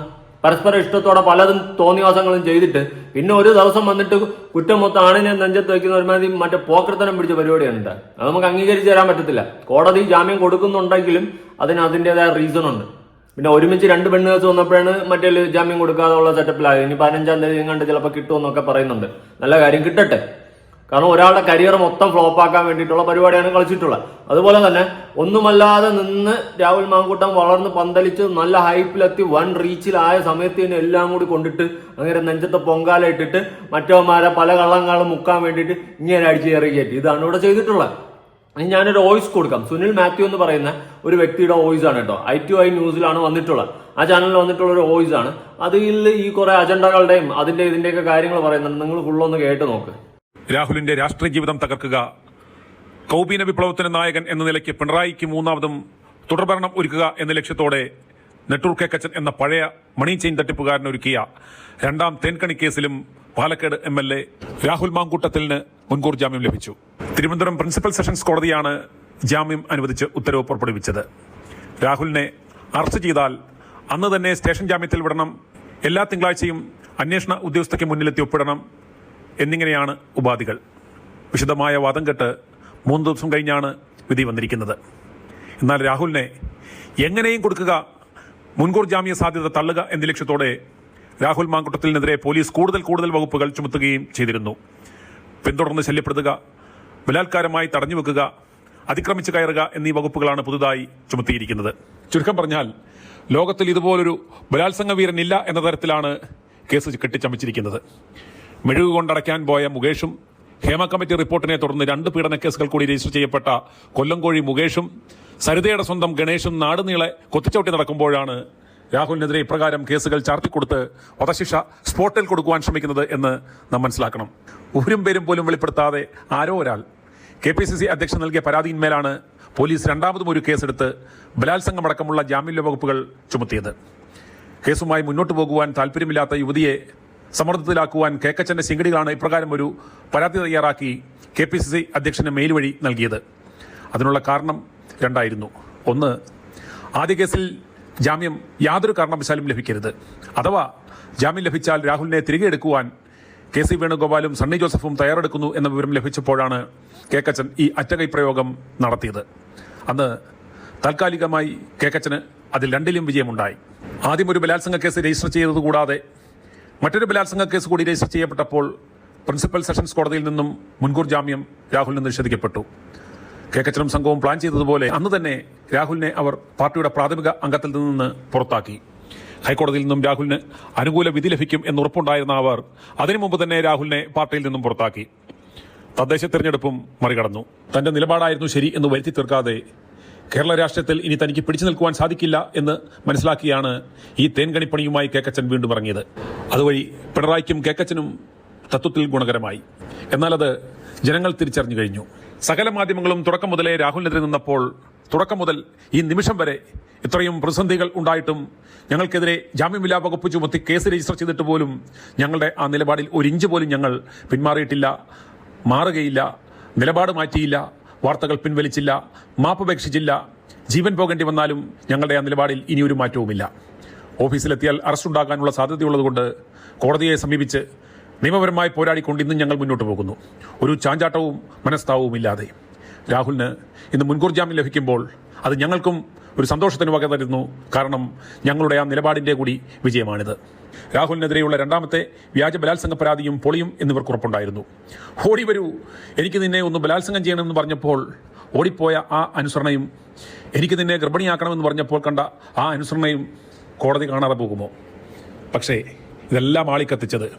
പരസ്പര ഇഷ്ടത്തോടെ പലതും തോന്നിവാസങ്ങളും ചെയ്തിട്ട് പിന്നെ ഒരു ദിവസം വന്നിട്ട് കുറ്റം മൊത്തം ആണിനെ നെഞ്ചത്ത് വയ്ക്കുന്ന ഒരുമാതിരി മറ്റേ പോക്കർത്തനം പിടിച്ച പരിപാടിയാണ് ഇത്. അത് നമുക്ക് അംഗീകരിച്ചു തരാൻ പറ്റത്തില്ല. കോടതി ജാമ്യം കൊടുക്കുന്നുണ്ടെങ്കിലും അതിന് അതിന്റെതായ റീസൺ ഉണ്ട്. പിന്നെ ഒരുമിച്ച് രണ്ട് പെണ്ണ് കേസ് വന്നപ്പോഴാണ് മറ്റേ ജാമ്യം കൊടുക്കാതെ ഉള്ള സെറ്റപ്പിലായത് ഇനി പതിനഞ്ചാം തീയതി കണ്ട് ചിലപ്പോൾ കിട്ടുമെന്നൊക്കെ പറയുന്നുണ്ട്. നല്ല കാര്യം കിട്ടട്ടെ. കാരണം ഒരാളുടെ കരിയർ മൊത്തം ഫ്ലോപ്പ് ആക്കാൻ വേണ്ടിയിട്ടുള്ള പരിപാടിയാണ് കളിച്ചിട്ടുള്ളത്. അതുപോലെ തന്നെ ഒന്നുമല്ലാതെ നിന്ന് രാഹുൽ മാങ്കൂട്ടം വളർന്ന് പന്തലിച്ച് നല്ല ഹൈപ്പിലെത്തി വൺ റീച്ചിലായ സമയത്ത് തന്നെ എല്ലാം കൂടി കൊണ്ടിട്ട് അങ്ങനെ നെഞ്ചത്തെ പൊങ്കാല ഇട്ടിട്ട് മറ്റവന്മാരെ പല കള്ളങ്ങളും മുക്കാൻ വേണ്ടിയിട്ട് ഇങ്ങനെ അടിച്ചു കയറി കയറ്റി. ഇതാണ് ഇവിടെ ചെയ്തിട്ടുള്ളത്. ഇനി ഞാനൊരു വോയിസ് കൊടുക്കാം. സുനിൽ മാത്യു എന്ന് പറയുന്ന ഒരു വ്യക്തിയുടെ വോയിസ് ആണ് കേട്ടോ. ഐ ടു ഐ ന്യൂസിലാണ് വന്നിട്ടുള്ളത്. ആ ചാനലിൽ വന്നിട്ടുള്ള ഒരു വോയിസ് ആണ്. അതിൽ ഈ കുറെ അജണ്ടകളുടെയും അതിന്റെ ഇതിന്റെയൊക്കെ കാര്യങ്ങൾ പറയുന്നുണ്ട്. നിങ്ങൾ ഫുള്ളൊന്ന് കേട്ട് നോക്ക്. രാഹുലിന്റെ രാഷ്ട്രീയ ജീവിതം തകർക്കുക. കൗബീന വിപ്ലവത്തിന് നായകൻ എന്ന നിലയ്ക്ക് പിണറായിക്ക് മൂന്നാമതും തുടർഭരണം ഒരുക്കുക എന്ന ലക്ഷ്യത്തോടെ നെട്ടൂർ കെ കച്ചൻ എന്ന പഴയ മണി ചെയിൻ തട്ടിപ്പുകാരൻ ഒരുക്കിയ രണ്ടാം തേൻകണി കേസിലും Palakkad M L A Rahul മാങ്കൂട്ടത്തിന് മുൻകൂർ ജാമ്യം ലഭിച്ചു. തിരുവനന്തപുരം പ്രിൻസിപ്പൽ സെഷൻസ് കോടതിയാണ് ജാമ്യം അനുവദിച്ച് ഉത്തരവ് പുറപ്പെടുവിച്ചത്. രാഹുലിനെ അറസ്റ്റ് ചെയ്താൽ അന്ന് തന്നെ സ്റ്റേഷൻ ജാമ്യത്തിൽ വിടണം എല്ലാ തിങ്കളാഴ്ചയും അന്വേഷണ ഉദ്യോഗസ്ഥയ്ക്ക് മുന്നിലെത്തി ഒപ്പിടണം എന്നിങ്ങനെയാണ് ഉപാധികൾ. വിശദമായ വാദം കെട്ട് മൂന്ന് ദിവസം കഴിഞ്ഞാണ് വിധി വന്നിരിക്കുന്നത്. എന്നാൽ രാഹുലിനെ എങ്ങനെയും കൊടുക്കുക മുൻകൂർ ജാമ്യ സാധ്യത തള്ളുക എന്ന ലക്ഷ്യത്തോടെ രാഹുൽ മാങ്കുട്ടത്തിനെതിരെ പോലീസ് കൂടുതൽ കൂടുതൽ വകുപ്പുകൾ ചുമത്തുകയും ചെയ്തിരുന്നു. പിന്തുടർന്ന് ശല്യപ്പെടുത്തുക ബലാത്കാരമായി തടഞ്ഞു വെക്കുക അതിക്രമിച്ച് കയറുക എന്നീ വകുപ്പുകളാണ് പുതുതായി ചുമത്തിയിരിക്കുന്നത്. ചുരുക്കം പറഞ്ഞാൽ ലോകത്തിൽ ഇതുപോലൊരു ബലാത്സംഗ വീരനില്ല എന്ന തരത്തിലാണ് കേസ് കെട്ടിച്ചമച്ചിരിക്കുന്നത്. മെഴുകുകൊണ്ടടയ്ക്കാൻ പോയ മുകേഷും ഹേമ കമ്മിറ്റി റിപ്പോർട്ടിനെ തുടർന്ന് രണ്ട് പീഡന കേസുകൾ കൂടി രജിസ്റ്റർ ചെയ്യപ്പെട്ട കൊല്ലംകോഴി മുകേഷും സരിതയുടെ സ്വന്തം ഗണേഷും നാടുനീളെ കൊത്തിച്ചവിട്ടി നടക്കുമ്പോഴാണ് രാഹുലിനെതിരെ ഇപ്രകാരം കേസുകൾ ചാർത്തിക്കൊടുത്ത് വധശിക്ഷ സ്പോട്ടിൽ കൊടുക്കുവാൻ ശ്രമിക്കുന്നത് എന്ന് നാം മനസ്സിലാക്കണം. ഊരും പേരും പോലും വെളിപ്പെടുത്താതെ ആരോ ഒരാൾ കെ പി സി സി അധ്യക്ഷൻ നൽകിയ പരാതിയിന്മേലാണ് പോലീസ് രണ്ടാമതും ഒരു കേസെടുത്ത് ബലാത്സംഗമടക്കമുള്ള ജാമ്യ വകുപ്പുകൾ ചുമത്തിയത്. കേസുമായി മുന്നോട്ട് പോകുവാൻ താല്പര്യമില്ലാത്ത യുവതിയെ സമ്മർദ്ദത്തിലാക്കുവാൻ കേക്കച്ചന്റെ ശിങ്കടികളാണ് ഇപ്രകാരം ഒരു പരാതി തയ്യാറാക്കി കെ പി സി സി അധ്യക്ഷന് മെയിൽ വഴി നൽകിയത്. അതിനുള്ള കാരണം രണ്ടായിരുന്നു. ഒന്ന് ആദ്യ കേസിൽ ജാമ്യം യാതൊരു കാരണവശാലും ലഭിക്കരുത്. അഥവാ ജാമ്യം ലഭിച്ചാൽ രാഹുലിനെ തിരികെ എടുക്കുവാൻ കെ സി വേണുഗോപാലും സണ്ണി ജോസഫും തയ്യാറെടുക്കുന്നു എന്ന വിവരം ലഭിച്ചപ്പോഴാണ് കേക്കച്ചൻ ഈ അറ്റകൈ പ്രയോഗം നടത്തിയത്. അന്ന് താൽക്കാലികമായി കേക്കച്ചന് അതിൽ രണ്ടിലും വിജയമുണ്ടായി. ആദ്യം ഒരു ബലാത്സംഗ കേസ് രജിസ്റ്റർ ചെയ്തത് കൂടാതെ മറ്റൊരു ബലാത്സംഗ കേസ് കൂടി രജിസ്റ്റർ ചെയ്യപ്പെട്ടപ്പോൾ പ്രിൻസിപ്പൽ സെഷൻസ് കോടതിയിൽ നിന്നും മുൻകൂർ ജാമ്യം രാഹുലിന് നിഷേധിക്കപ്പെട്ടു. കെ കച്ചനും സംഘവും പ്ലാൻ ചെയ്തതുപോലെ അന്ന് തന്നെ രാഹുലിനെ അവർ പാർട്ടിയുടെ പ്രാഥമിക അംഗത്തിൽ നിന്ന് പുറത്താക്കി. ഹൈക്കോടതിയിൽ നിന്നും രാഹുലിന് അനുകൂല വിധി ലഭിക്കും എന്ന് ഉറപ്പുണ്ടായിരുന്ന അവർ അതിനു മുമ്പ് തന്നെ രാഹുലിനെ പാർട്ടിയിൽ നിന്നും പുറത്താക്കി. തദ്ദേശ തെരഞ്ഞെടുപ്പും മറികടന്നു. തന്റെ നിലപാടായിരുന്നു ശരി എന്ന് വരുത്തി തീർക്കാതെ കേരള രാഷ്ട്രീയത്തിൽ ഇനി തനിക്ക് പിടിച്ചു നിൽക്കുവാൻ സാധിക്കില്ല എന്ന് മനസ്സിലാക്കിയാണ് ഈ തേൻകണിപ്പണിയുമായി കേക്കച്ചൻ വീണ്ടും ഇറങ്ങിയത്. അതുവഴി പിണറായിക്കും കേക്കച്ചനും തത്വത്തിൽ ഗുണകരമായി. എന്നാൽ അത് ജനങ്ങൾ തിരിച്ചറിഞ്ഞു കഴിഞ്ഞു. സകല മാധ്യമങ്ങളും തുടക്കം മുതലേ രാഹുലിനെതിരെ നിന്നപ്പോൾ തുടക്കം മുതൽ ഈ നിമിഷം വരെ ഇത്രയും പ്രതിസന്ധികൾ ഉണ്ടായിട്ടും ഞങ്ങൾക്കെതിരെ ജാമ്യമില്ലാ വകുപ്പ് ചുമത്തി കേസ് രജിസ്റ്റർ ചെയ്തിട്ട് പോലും ഞങ്ങളുടെ ആ നിലപാടിൽ ഒരു ഇഞ്ച് പോലും ഞങ്ങൾ പിന്മാറിയിട്ടില്ല മാറുകയില്ല നിലപാട് മാറ്റിയില്ല വാർത്തകൾ പിൻവലിച്ചില്ല മാപ്പപേക്ഷിച്ചില്ല ജീവൻ പോകേണ്ടി വന്നാലും ഞങ്ങളുടെ ആ നിലപാടിൽ ഇനിയൊരു മാറ്റവുമില്ല. ഓഫീസിലെത്തിയാൽ അറസ്റ്റ് ഉണ്ടാകാനുള്ള സാധ്യതയുള്ളതുകൊണ്ട് കോടതിയെ സമീപിച്ച് നിയമപരമായി പോരാടിക്കൊണ്ട് ഇന്നും ഞങ്ങൾ മുന്നോട്ട് പോകുന്നു. ഒരു ചാഞ്ചാട്ടവും മനസ്താവവും ഇല്ലാതെ രാഹുലിന് ഇന്ന് മുൻകൂർ ജാമ്യം ലഭിക്കുമ്പോൾ അത് ഞങ്ങൾക്കും ഒരു സന്തോഷത്തിന് വക തരുന്നു. കാരണം ഞങ്ങളുടെ ആ നിലപാടിന്റെ കൂടി വിജയമാണിത്. രാഹുലിനെതിരെയുള്ള രണ്ടാമത്തെ വ്യാജ ബലാത്സംഗ പരാതിയും പൊളിയും എന്നിവർക്ക് ഉറപ്പുണ്ടായിരുന്നു. ഓടി വരൂ. എനിക്ക് നിന്നെ ഒന്ന് ബലാത്സംഗം ചെയ്യണമെന്ന് പറഞ്ഞപ്പോൾ ഓടിപ്പോയ ആ അനുസരണയും എനിക്ക് നിന്നെ ഗർഭിണിയാക്കണമെന്ന് പറഞ്ഞപ്പോൾ കണ്ട ആ അനുസരണയും കോടതി കാണാതെ പോകുമോ? പക്ഷേ ഇതെല്ലാം ആളിക്കത്തിച്ചത്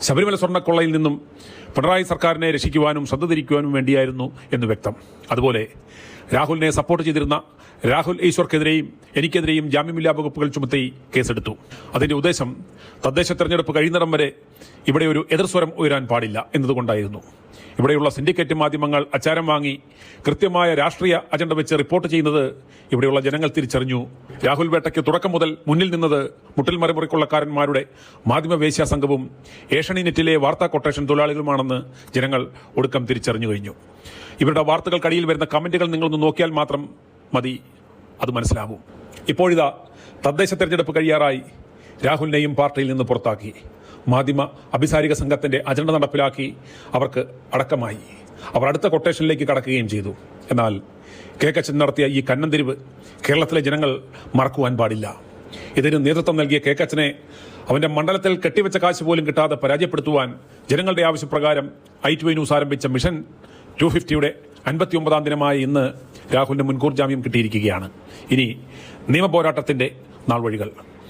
ശബരിമല സ്വർണക്കൊള്ളയിൽ നിന്നും പിണറായി സർക്കാരിനെ രക്ഷിക്കുവാനും ശ്രദ്ധ തിരിക്കുവാനും വേണ്ടിയായിരുന്നു എന്ന് വ്യക്തം. അതുപോലെ രാഹുലിനെ സപ്പോർട്ട് ചെയ്തിരുന്ന രാഹുൽ ഈശ്വർക്കെതിരെയും എനിക്കെതിരെയും ജാമ്യമില്ലാ വകുപ്പുകൾ ചുമത്തി കേസെടുത്തു. അതിന്റെ ഉദ്ദേശം തദ്ദേശ തെരഞ്ഞെടുപ്പ് കഴിയുന്നിടം വരെ ഇവിടെ ഒരു എതിർസ്വരം ഉയരാൻ പാടില്ല എന്നതുകൊണ്ടായിരുന്നു. ഇവിടെയുള്ള സിൻഡിക്കേറ്റ് മാധ്യമങ്ങൾ അച്ചാരം വാങ്ങി കൃത്യമായ രാഷ്ട്രീയ അജണ്ട വെച്ച് റിപ്പോർട്ട് ചെയ്യുന്നത് ഇവിടെയുള്ള ജനങ്ങൾ തിരിച്ചറിഞ്ഞു. രാഹുൽ വേട്ടയ്ക്ക് തുടക്കം മുതൽ മുന്നിൽ നിന്നത് മുട്ടിൽ മറിമുറിക്കൊള്ളക്കാരന്മാരുടെ മാധ്യമവേശ്യ സംഘവും ഏഷ്യനെറ്റിലെ വാർത്താ കൊട്ടേഷൻ തൊഴിലാളികളുമാണെന്ന് ജനങ്ങൾ ഒടുക്കം തിരിച്ചറിഞ്ഞു കഴിഞ്ഞു. ഇവരുടെ വാർത്തകൾക്കടിയിൽ വരുന്ന കമന്റുകൾ നിങ്ങളൊന്ന് നോക്കിയാൽ മാത്രം മതി. അത് മനസ്സിലാവും. ഇപ്പോഴിതാ തദ്ദേശ തെരഞ്ഞെടുപ്പ് കഴിയാറായി രാഹുലിനെയും പാർട്ടിയിൽ നിന്ന് പുറത്താക്കി. മാധ്യമ അഭിസാരിക സംഘത്തിന്റെ അജണ്ട നടപ്പിലാക്കി അവർക്ക് അടക്കമായി. അവർ അടുത്ത കൊട്ടേഷനിലേക്ക് കടക്കുകയും ചെയ്തു. എന്നാൽ കെ കച്ചൻ നടത്തിയ ഈ കന്നന്തിരിവ് കേരളത്തിലെ ജനങ്ങൾ മറക്കുവാൻ പാടില്ല. ഇതിന് നേതൃത്വം നൽകിയ കെ കച്ചനെ അവന്റെ മണ്ഡലത്തിൽ കെട്ടിവെച്ച കാശ് പോലും കിട്ടാതെ പരാജയപ്പെടുത്തുവാൻ ജനങ്ങളുടെ ആവശ്യപ്രകാരം ഐ ടി ന്യൂസ് ആരംഭിച്ച മിഷൻ ടു ഫിഫ്റ്റിയുടെ അൻപത്തിയൊമ്പതാം ദിനമായ ഇന്ന് രാഹുലിന് മുൻകൂർ ജാമ്യം കിട്ടിയിരിക്കുകയാണ്. ഇനി നിയമപോരാട്ടത്തിന്റെ നാൾവഴികൾ.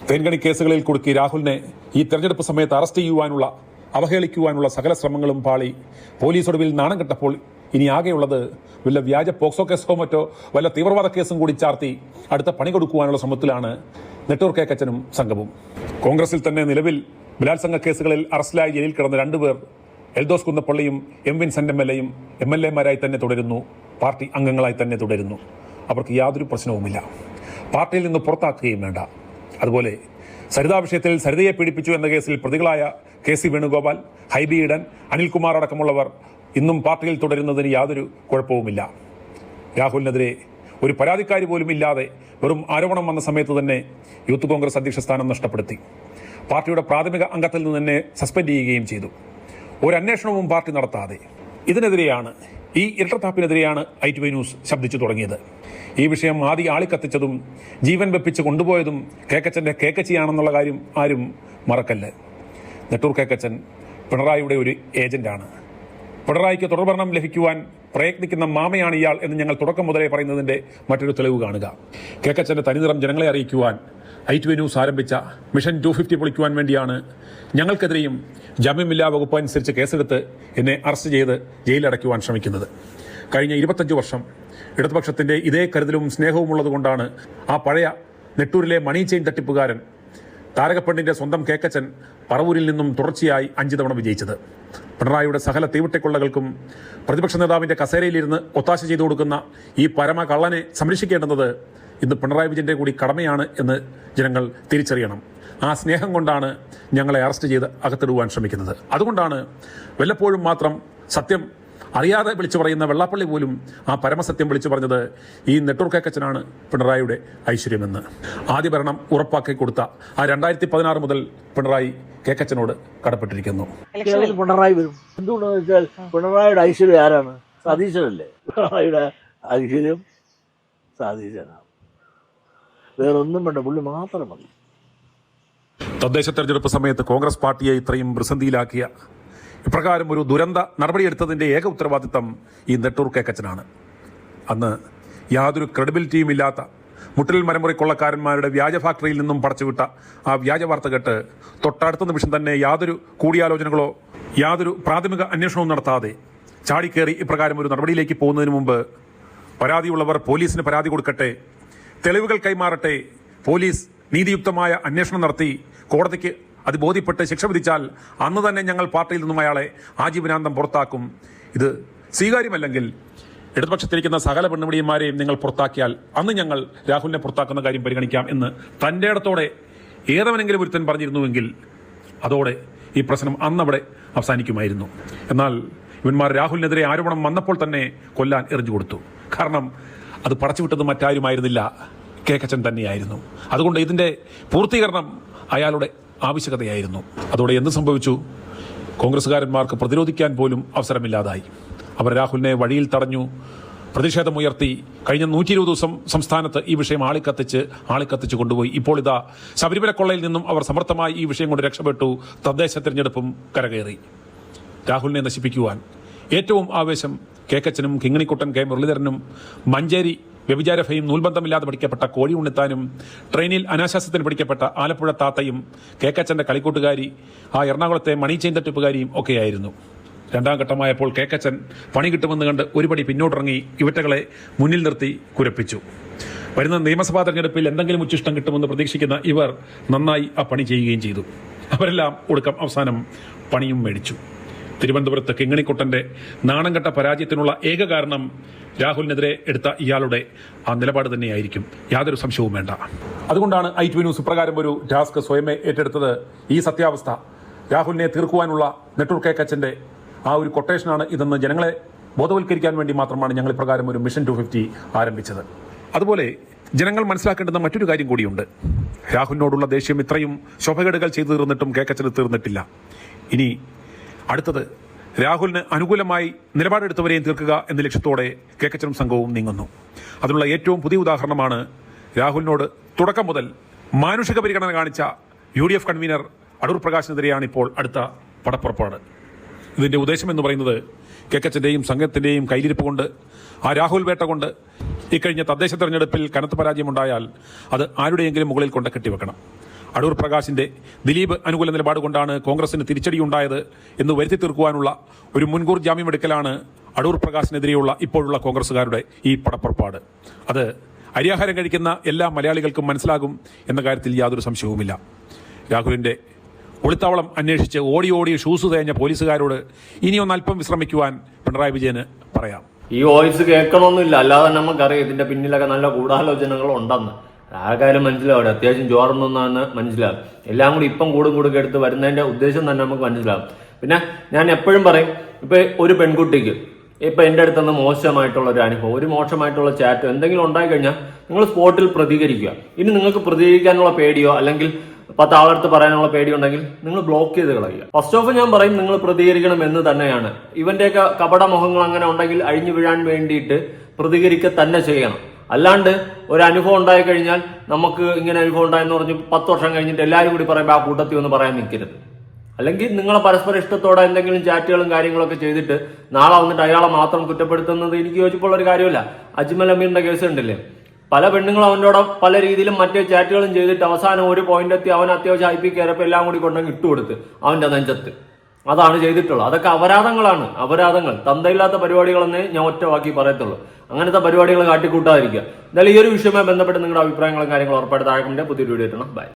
തേൻകണി കേസുകളിൽ കുടുക്കി രാഹുലിനെ ഈ തെരഞ്ഞെടുപ്പ് സമയത്ത് അറസ്റ്റ് ചെയ്യുവാനുള്ള അവഹേളിക്കുവാനുള്ള സകല ശ്രമങ്ങളും പാളി പോലീസ് ഒടുവിൽ നാണം കെട്ടപ്പോൾ ഇനി ആകെയുള്ളത് വല്ല വ്യാജ പോക്സോ കേസോ മറ്റോ വല്ല തീവ്രവാദ കേസും കൂടി ചാർത്തി അടുത്ത പണി കൊടുക്കുവാനുള്ള ശ്രമത്തിലാണ് നെട്ടൂർ കെ കച്ചനും സംഘവും. കോൺഗ്രസിൽ തന്നെ നിലവിൽ ബലാത്സംഗ കേസുകളിൽ അറസ്റ്റിലായി ജയിലിൽ കിടന്ന രണ്ടുപേർ എൽദോസ് കുന്നപ്പള്ളിയും എം വിൻസെന്റ് എം എൽ എയും എം എൽ എമാരായി തന്നെ തുടരുന്നു. പാർട്ടി അംഗങ്ങളായി തന്നെ തുടരുന്നു. അവർക്ക് യാതൊരു പ്രശ്നവുമില്ല. പാർട്ടിയിൽ നിന്ന് പുറത്താക്കുകയും വേണ്ട. അതുപോലെ സരിതാ വിഷയത്തിൽ സരിതയെ പീഡിപ്പിച്ചു എന്ന കേസിൽ പ്രതികളായ കെ സി വേണുഗോപാൽ ഹൈബി ഈഡൻ അനിൽകുമാർ അടക്കമുള്ളവർ ഇന്നും പാർട്ടിയിൽ തുടരുന്നതിന് യാതൊരു കുഴപ്പവുമില്ല. രാഹുലിനെതിരെ ഒരു പരാതിക്കാരി പോലും ഇല്ലാതെ വെറും ആരോപണം വന്ന സമയത്ത് തന്നെ യൂത്ത് കോൺഗ്രസ് അധ്യക്ഷ സ്ഥാനം നഷ്ടപ്പെടുത്തി. പാർട്ടിയുടെ പ്രാഥമിക അംഗത്തിൽ നിന്ന് തന്നെ സസ്പെൻഡ് ചെയ്യുകയും ചെയ്തു. ഒരു അന്വേഷണവും പാർട്ടി നടത്താതെ. ഇതിനെതിരെയാണ് ഈ ഇരട്ടത്താപ്പിനെതിരെയാണ് ഐ ടി വൈ ന്യൂസ് ശബ്ദിച്ചു തുടങ്ങിയത്. ഈ വിഷയം ആദ്യ ആളിക്കത്തിച്ചതും ജീവൻ വെപ്പിച്ച് കൊണ്ടുപോയതും കേക്കച്ചന്റെ കേക്കച്ചിയാണെന്നുള്ള കാര്യം ആരും മറക്കല്ല്. നെട്ടൂർ കേക്കച്ചൻ പിണറായിയുടെ ഒരു ഏജന്റാണ്. പിണറായിക്ക് തുടർഭരണം ലഭിക്കുവാൻ പ്രയത്നിക്കുന്ന മാമയാണ് ഇയാൾ എന്ന് ഞങ്ങൾ തുടക്കം മുതലേ പറയുന്നതിന്റെ മറ്റൊരു തെളിവ് കാണുക. കേക്കച്ചന്റെ തനിനിറം ജനങ്ങളെ അറിയിക്കുവാൻ ഐ ടി ന്യൂസ് ആരംഭിച്ച മിഷൻ ടു ഫിഫ്റ്റി പൊളിക്കുവാൻ വേണ്ടിയാണ് ഞങ്ങൾക്കെതിരെയും ജാമ്യമില്ലാ വകുപ്പ് അനുസരിച്ച് കേസെടുത്ത് എന്നെ അറസ്റ്റ് ചെയ്ത് ജയിലടയ്ക്കുവാൻ ശ്രമിക്കുന്നത്. കഴിഞ്ഞ ഇരുപത്തഞ്ച് വർഷം ഇടതുപക്ഷത്തിന്റെ ഇതേ കരുതലും സ്നേഹവും ഉള്ളതുകൊണ്ടാണ് ആ പഴയ നെട്ടൂരിലെ മണി ചെയിൻ തട്ടിപ്പുകാരൻ താരകപ്പെണ്ണിന്റെ സ്വന്തം കേക്കച്ചൻ പറവൂരിൽ നിന്നും തുടർച്ചയായി അഞ്ച് തവണ വിജയിച്ചത്. പിണറായിയുടെ സകല തീവട്ടിക്കൊള്ളകൾക്കും പ്രതിപക്ഷ നേതാവിന്റെ കസേരയിലിരുന്ന് ഒത്താശ ചെയ്തു കൊടുക്കുന്ന ഈ പരമ കള്ളനെ സംരക്ഷിക്കേണ്ടുന്നത് ഇന്ന് പിണറായി വിജയന്റെ കൂടി കടമയാണ് എന്ന് ജനങ്ങൾ തിരിച്ചറിയണം. ആ സ്നേഹം കൊണ്ടാണ് ഞങ്ങളെ അറസ്റ്റ് ചെയ്ത് അകത്തിടുവാൻ ശ്രമിക്കുന്നത്. അതുകൊണ്ടാണ് വല്ലപ്പോഴും മാത്രം സത്യം അറിയാതെ വിളിച്ചു പറയുന്ന വെള്ളാപ്പള്ളി പോലും ആ പരമസത്യം വിളിച്ചു പറഞ്ഞത് ഈ നെറ്റ്വർക്ക് കേക്കച്ചനാണ് പിണറായിയുടെ ഐശ്വര്യമെന്ന്. ആദ്യ ഭരണം ഉറപ്പാക്കി കൊടുത്ത ആ രണ്ടായിരത്തി പതിനാറ് മുതൽ പിണറായി കേക്കച്ചനോട് കടപ്പെട്ടിരിക്കുന്നു. പിണറായി വരും. എന്തുകൊണ്ടെന്ന് വെച്ചാൽ പിണറായിയുടെ ഐശ്വര്യം ആരാണ്? സതീശനല്ലേ? പിണറായിയുടെ ഐശ്വര്യം സതീശനാണ്. വേറൊന്നും വേണ്ട പുള്ളി മാത്രം മതി. തദ്ദേശ തെരഞ്ഞെടുപ്പ് സമയത്ത് കോൺഗ്രസ് പാർട്ടിയെ ഇത്രയും പ്രതിസന്ധിയിലാക്കിയ ഇപ്രകാരം ഒരു ദുരന്ത നടപടിയെടുത്തതിന്റെ ഏക ഉത്തരവാദിത്തം ഈ നെട്ടൂർ കേക്കച്ചനാണ് അന്ന് യാതൊരു ക്രെഡിബിലിറ്റിയും ഇല്ലാത്ത മുട്ടിൽ മരമുറി കൊള്ളക്കാരന്മാരുടെ വ്യാജ ഫാക്ടറിയിൽ നിന്നും പടച്ചുവിട്ട ആ വ്യാജ വാർത്ത കേട്ട് തൊട്ടടുത്ത നിമിഷം തന്നെ യാതൊരു കൂടിയാലോചനകളോ യാതൊരു പ്രാഥമിക അന്വേഷണവും നടത്താതെ ചാടിക്കേറി ഇപ്രകാരം ഒരു നടപടിയിലേക്ക് പോകുന്നതിന് മുമ്പ് പരാതിയുള്ളവർ പോലീസിന് പരാതി കൊടുക്കട്ടെ തെളിവുകൾ കൈമാറട്ടെ. പോലീസ് നീതിയുക്തമായ അന്വേഷണം നടത്തി. കോടതിക്ക് അത് ബോധ്യപ്പെട്ട് ശിക്ഷ വിധിച്ചാൽ അന്ന് തന്നെ ഞങ്ങൾ പാർട്ടിയിൽ നിന്നും അയാളെ ആജീവനാന്തം പുറത്താക്കും. ഇത് സ്വീകാര്യമല്ലെങ്കിൽ ഇടതുപക്ഷത്തിരിക്കുന്ന സകല പെണ്ണുപിടിയന്മാരെയും നിങ്ങൾ പുറത്താക്കിയാൽ അന്ന് ഞങ്ങൾ രാഹുലിനെ പുറത്താക്കുന്ന കാര്യം പരിഗണിക്കാം എന്ന് തന്റെ ഇടത്തോടെ ഏതവനെങ്കിലും ഒരുത്തൻ പറഞ്ഞിരുന്നുവെങ്കിൽ അതോടെ ഈ പ്രശ്നം അന്നവിടെ അവസാനിക്കുമായിരുന്നു. എന്നാൽ ഇവന്മാർ രാഹുലിനെതിരെ ആരോപണം വന്നപ്പോൾ തന്നെ കൊല്ലാൻ എറിഞ്ഞു കൊടുത്തു. കാരണം അത് പടച്ചുവിട്ടത് മറ്റാരുമായിരുന്നില്ല. കേക്കച്ചൻ തന്നെയായിരുന്നു. അതുകൊണ്ട് ഇതിന്റെ പൂർത്തീകരണം അയാളുടെ ആവശ്യകതയായിരുന്നു. അതോടെ എന്ത് സംഭവിച്ചു? കോൺഗ്രസ്സുകാരന്മാർക്ക് പ്രതിരോധിക്കാൻ പോലും അവസരമില്ലാതായി. അവർ രാഹുലിനെ വഴിയിൽ തടഞ്ഞു. പ്രതിഷേധമുയർത്തി. കഴിഞ്ഞ നൂറ്റി ഇരുപത് ദിവസം സംസ്ഥാനത്ത് ഈ വിഷയം ആളിക്കത്തിച്ച് ആളിക്കത്തിച്ച് കൊണ്ടുപോയി. ഇപ്പോൾ ഇതാ ശബരിമല കൊള്ളയിൽ നിന്നും അവർ സമർത്ഥമായി ഈ വിഷയം കൊണ്ട് രക്ഷപ്പെട്ടു. തദ്ദേശ തിരഞ്ഞെടുപ്പും കരകയറി. രാഹുലിനെ നശിപ്പിക്കുവാൻ ഏറ്റവും ആവേശം കേക്കച്ചനും കിങ്ങിണിക്കുട്ടൻ കെ മുരളീധരനും മഞ്ചേരി വ്യഭിചാര ഫയും നൂൽബന്ധമില്ലാതെ പഠിക്കപ്പെട്ട കോഴി ഉണ്ണിത്താനും ട്രെയിനിൽ അനാശാസ്യത്തിന് പിടിക്കപ്പെട്ട ആലപ്പുഴ താത്തയും കേക്കച്ചന്റെ കളിക്കൂട്ടുകാരി ആ എറണാകുളത്തെ മണി ചെയ്തട്ടിപ്പുകാരിയും ഒക്കെയായിരുന്നു. രണ്ടാം ഘട്ടമായപ്പോൾ കേക്കച്ചൻ പണി കിട്ടുമെന്ന് കണ്ട് ഒരുപടി പിന്നോട്ടിറങ്ങി ഇവറ്റകളെ മുന്നിൽ നിർത്തി കുരപ്പിച്ചു. വരുന്ന നിയമസഭാ തെരഞ്ഞെടുപ്പിൽ എന്തെങ്കിലും ഉച്ചിഷ്ടം കിട്ടുമെന്ന് പ്രതീക്ഷിക്കുന്ന ഇവർ നന്നായി ആ പണി ചെയ്യുകയും ചെയ്തു. അവരെല്ലാം ഒടുക്കം അവസാനം പണിയും മേടിച്ചു. തിരുവനന്തപുരത്ത് കിങ്ങണിക്കുട്ടന്റെ നാണംകെട്ട പരാജയത്തിനുള്ള ഏക കാരണം രാഹുലിനെതിരെ എടുത്ത ഇയാളുടെ ആ നിലപാട് തന്നെയായിരിക്കും. യാതൊരു സംശയവും വേണ്ട. അതുകൊണ്ടാണ് ഐ ടി ന്യൂസ് ഇപ്രകാരം ഒരു ടാസ്ക് സ്വയമേ ഏറ്റെടുത്തത്. ഈ സത്യാവസ്ഥ രാഹുലിനെ തീർക്കുവാനുള്ള നെട്ടൂർ കേക്കച്ചന്റെ ആ ഒരു കൊട്ടേഷനാണ് ഇതെന്ന് ജനങ്ങളെ ബോധവൽക്കരിക്കാൻ വേണ്ടി മാത്രമാണ് ഞങ്ങൾ ഇപ്രകാരം ഒരു മിഷൻ ടു ഫിഫ്റ്റി ആരംഭിച്ചത്. അതുപോലെ ജനങ്ങൾ മനസ്സിലാക്കേണ്ടുന്ന മറ്റൊരു കാര്യം കൂടിയുണ്ട്. രാഹുലിനോടുള്ള ദേഷ്യം ഇത്രയും ശോഭകേടുകൾ ചെയ്തു തീർന്നിട്ടും കേക്കച്ചന് തീർന്നിട്ടില്ല. ഇനി അടുത്തത് രാഹുലിന് അനുകൂലമായി നിലപാടെടുത്തവരെയും തീർക്കുക എന്ന ലക്ഷ്യത്തോടെ കേക്കച്ചനും സംഘവും നീങ്ങുന്നു. അതിനുള്ള ഏറ്റവും പുതിയ ഉദാഹരണമാണ് രാഹുലിനോട് തുടക്കം മുതൽ മാനുഷിക പരിഗണന കാണിച്ച U D F convener Adoor പ്രകാശിനെതിരെയാണ് ഇപ്പോൾ അടുത്ത പടപ്പുറപ്പാട്. ഇതിന്റെ ഉദ്ദേശം എന്ന് പറയുന്നത് കെക്കച്ചന്റെയും സംഘത്തിന്റെയും കയ്യിലിരിപ്പ് കൊണ്ട് ആ രാഹുൽ വേട്ട കൊണ്ട് ഇക്കഴിഞ്ഞ തദ്ദേശ തെരഞ്ഞെടുപ്പിൽ കനത്ത പരാജയമുണ്ടായാൽ അത് ആരുടെയെങ്കിലും മുകളിൽ കൊണ്ട് കെട്ടിവെക്കണം. അടൂർ പ്രകാശിന്റെ ദിലീപ് അനുകൂല നിലപാട് കൊണ്ടാണ് കോൺഗ്രസിന് തിരിച്ചടിയുണ്ടായത് എന്ന് വരുത്തി തീർക്കുവാനുള്ള ഒരു മുൻകൂർ ജാമ്യമെടുക്കലാണ് അടൂർ പ്രകാശിനെതിരെയുള്ള ഇപ്പോഴുള്ള കോൺഗ്രസുകാരുടെ ഈ പടപ്പുറപ്പാട്. അത് അരിയാഹാരം കഴിക്കുന്ന എല്ലാ മലയാളികൾക്കും മനസ്സിലാകും എന്ന കാര്യത്തിൽ യാതൊരു സംശയവുമില്ല. രാഹുലിന്റെ ഒളിത്താവളം അന്വേഷിച്ച് ഓടി ഓടി ഷൂസ് തേഞ്ഞ പോലീസുകാരോട് ഇനിയൊന്ന് അല്പം വിശ്രമിക്കുവാൻ പിണറായി വിജയന് പറയാം. ഈ വോയിസ് കേൾക്കണമെന്നില്ല അല്ലാതെ നമുക്കറിയാം ഇതിന്റെ പിന്നിലൊക്കെ നല്ല ഗൂഢാലോചനകൾ ഉണ്ടെന്ന് ആർക്കാരും മനസ്സിലാവും അത്യാവശ്യം ചോർന്നൊന്നാന്ന് മനസ്സിലാവും എല്ലാം കൂടി ഇപ്പം കൂടും കൂടും എടുത്ത് വരുന്നതിന്റെ ഉദ്ദേശം തന്നെ നമുക്ക് മനസ്സിലാവും. പിന്നെ ഞാൻ എപ്പോഴും പറയും ഇപ്പൊ ഒരു പെൺകുട്ടിക്ക് ഇപ്പൊ എന്റെ അടുത്തുനിന്ന് മോശമായിട്ടുള്ള ഒരു അനുഭവം ഒരു മോശമായിട്ടുള്ള ചാറ്റോ എന്തെങ്കിലും ഉണ്ടായി കഴിഞ്ഞാൽ നിങ്ങൾ സ്പോട്ടിൽ പ്രതികരിക്കുക. ഇനി നിങ്ങൾക്ക് പ്രതികരിക്കാനുള്ള പേടിയോ അല്ലെങ്കിൽ പത്ത് ആളടുത്ത് പറയാനുള്ള പേടിയുണ്ടെങ്കിൽ നിങ്ങൾ ബ്ലോക്ക് ചെയ്ത് കളയുക. ഫസ്റ്റ് ഓഫ് ഞാൻ പറയും നിങ്ങൾ പ്രതികരിക്കണം എന്ന് തന്നെയാണ്. ഇവന്റെയൊക്കെ കപട മുഖങ്ങൾ അങ്ങനെ ഉണ്ടെങ്കിൽ അഴിഞ്ഞു വീഴാൻ വേണ്ടിയിട്ട് പ്രതികരിക്കുക തന്നെ ചെയ്യണം. അല്ലാണ്ട് ഒരു അനുഭവം ഉണ്ടായി കഴിഞ്ഞാൽ നമുക്ക് ഇങ്ങനെ അനുഭവം ഉണ്ടായെന്ന് പറഞ്ഞ് പത്ത് വർഷം കഴിഞ്ഞിട്ട് എല്ലാവരും കൂടി പറയുമ്പോൾ ആ കൂട്ടത്തിൽ ഒന്ന് പറയാൻ നിൽക്കരുത്. അല്ലെങ്കിൽ നിങ്ങളെ പരസ്പര ഇഷ്ടത്തോടെ എന്തെങ്കിലും ചാറ്റുകളും കാര്യങ്ങളൊക്കെ ചെയ്തിട്ട് നാളെ വന്നിട്ട് അയാളെ മാത്രം കുറ്റപ്പെടുത്തുന്നത് എനിക്ക് യോജിപ്പുള്ള ഒരു കാര്യമല്ല. അജ്മൽ അമീറിന്റെ കേസ് ഉണ്ടല്ലേ? പല പെണ്ണുങ്ങളും അവനോട് പല രീതിയിലും മറ്റേ ചാറ്റുകളും ചെയ്തിട്ട് അവസാനം ഒരു പോയിന്റ് എത്തി അവൻ അത്യാവശ്യം ഐ പി കയറപ്പോൾ എല്ലാം കൂടി കൊണ്ടുവന്ന് ഇട്ടുകൊടുത്ത് അവന്റെ നെഞ്ചത്ത്. അതാണ് ചെയ്തിട്ടുള്ളത്. അതൊക്കെ അപരാധങ്ങളാണ്. അപരാധങ്ങൾ. തന്തയില്ലാത്ത പരിപാടികളെന്നേ ഞാൻ ഒറ്റ വാക്കി പറയത്തുള്ളൂ. അങ്ങനത്തെ പരിപാടികൾ കാട്ടിക്കൂട്ടാതിരിക്കുക. എന്തായാലും ഈ ഒരു വിഷയവുമായി ബന്ധപ്പെട്ട് നിങ്ങളുടെ അഭിപ്രായങ്ങളും കാര്യങ്ങളും ഉറപ്പായിട്ട് താഴെ പുതിയൊരു വീഡിയോ ഇട്ടണം ബൈ